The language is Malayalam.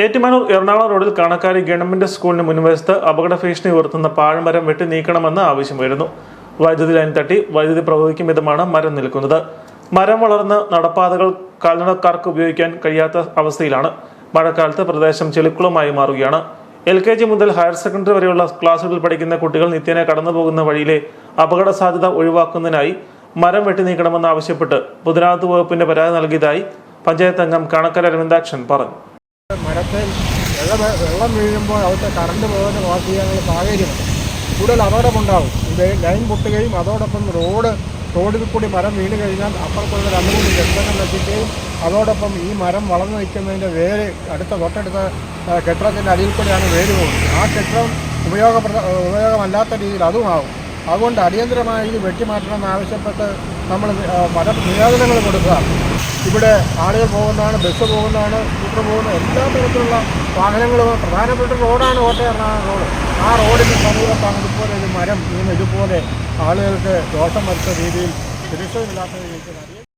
ഏറ്റുമാനൂർ എറണാകുളം റോഡിൽ കാണക്കാരി ഗവൺമെന്റ് സ്കൂളിന് മുൻവശത്ത് അപകട ഭീഷണി ഉയർത്തുന്ന പാഴ്മരം വെട്ടി നീക്കണമെന്ന് ആവശ്യമായിരുന്നു വൈദ്യുതി ലൈൻ തട്ടി വൈദ്യുതി പ്രവഹിക്കും വിധമാണ് മരം നിൽക്കുന്നത്. മരം വളർന്ന് നടപ്പാതകൾ കാൽനടക്കാർക്ക് ഉപയോഗിക്കാൻ കഴിയാത്ത അവസ്ഥയിലാണ്. മഴക്കാലത്ത് പ്രദേശം ചെളിക്കുളമായി മാറുകയാണ്. എൽ കെ ജി മുതൽ ഹയർ സെക്കൻഡറി വരെയുള്ള ക്ലാസ്സുകളിൽ പഠിക്കുന്ന കുട്ടികൾ നിത്യേന കടന്നുപോകുന്ന വഴിയിലെ അപകട സാധ്യത ഒഴിവാക്കുന്നതിനായി മരം വെട്ടി നീക്കണമെന്ന് ആവശ്യപ്പെട്ട് പൊതുമരാമത്ത് വകുപ്പിന്റെ പരാതി നൽകിയതായി പഞ്ചായത്ത് അംഗം കണക്കര അരവിന്ദാക്ഷൻ പറഞ്ഞു. മരത്തിൽ വെള്ളം വെള്ളം വീഴുമ്പോൾ അവിടുത്തെ കറണ്ട് പോകുന്ന പാസ് ചെയ്യാനുള്ള സാഹചര്യമുണ്ട്. കൂടുതൽ അപകടമുണ്ടാവും. ഇത് ലൈൻ പൊട്ടുകയും അതോടൊപ്പം റോഡ് റോഡിൽ കൂടി മരം വീണ് കഴിഞ്ഞാൽ അപ്പുറത്തുള്ള രണ്ട് മൂന്ന് കെട്ടിടങ്ങൾ നശിക്കുകയും അതോടൊപ്പം ഈ മരം വളർന്നു നിൽക്കുന്നതിന്റെ വേര് അടുത്ത തൊട്ടടുത്ത കെട്ടിടത്തിന്റെ അടിയിൽ കൂടിയാണ് വേര് പോകുന്നത്. ആ കെട്ടിടം ഉപയോഗപ്രദ ഉപയോഗമല്ലാത്ത രീതിയിൽ അതുമാവും. അതുകൊണ്ട് അടിയന്തരമായി ഇത് വെട്ടിമാറ്റണമെന്ന് ആവശ്യപ്പെട്ട് നമ്മൾ പല നിവേദനങ്ങൾ കൊടുക്കുക. ഇവിടെ ആളുകൾ പോകുന്നതാണ് ബസ് പോകുന്നതാണ് സ്കൂട്ടർ പോകുന്ന എല്ലാ തരത്തിലുള്ള വാഹനങ്ങളും. പ്രധാനപ്പെട്ട റോഡാണ് കോട്ടയം റോഡ്. ആ റോഡിന് സമീപത്താണ് ഇതുപോലെ ഒരു മരം. ഇതുപോലെ ആളുകൾക്ക് ദോഷം വരുത്ത രീതിയിൽ സുരക്ഷിതമില്ലാത്ത രീതിയിൽ